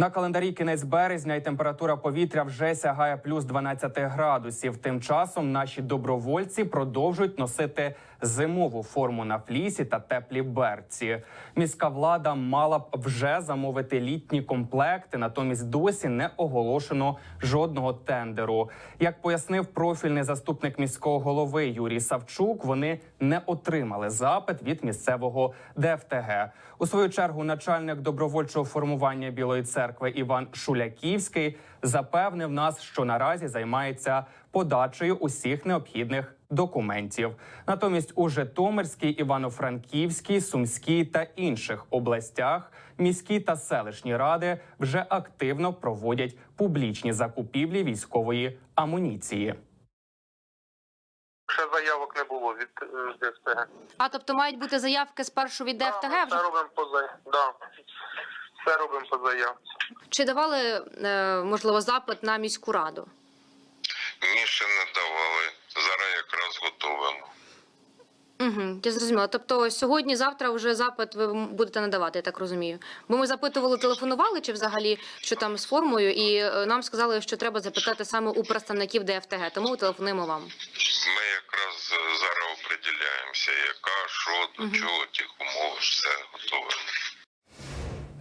На календарі кінець березня і температура повітря вже сягає плюс 12 градусів. Тим часом наші добровольці продовжують носити зимову форму на флісі та теплі берці. Міська влада мала б вже замовити літні комплекти, натомість досі не оголошено жодного тендеру. Як пояснив профільний заступник міського голови Юрій Савчук, вони не отримали запит від місцевого ДФТГ. У свою чергу начальник добровольчого формування Білої церкви Іван Шуляківський запевнив нас, що наразі займається подачею усіх необхідних документів. Натомість у Житомирській, Івано-Франківській, Сумській та інших областях міські та селищні ради вже активно проводять публічні закупівлі військової амуніції. Ще заявок не було від е, ДФТГ. А тобто мають бути заявки спершу від ДФТГ? Да, Вже Все робимо по заявці. Да. Все робимо по заявці. Чи давали е, можливо запит на міську раду? Ні, ще не давали. Зараз якраз готовимо. Угу, я зрозуміла. Тобто сьогодні, завтра вже запит ви будете надавати, я так розумію. Бо ми запитували, телефонували чи взагалі що там з формою, і е, нам сказали, що треба запитати саме у представників ДФТГ. Тому телефонуємо вам. Ми якраз е, зараз определяємося, яка, що, до Мгм. чого, тих умов, все готове.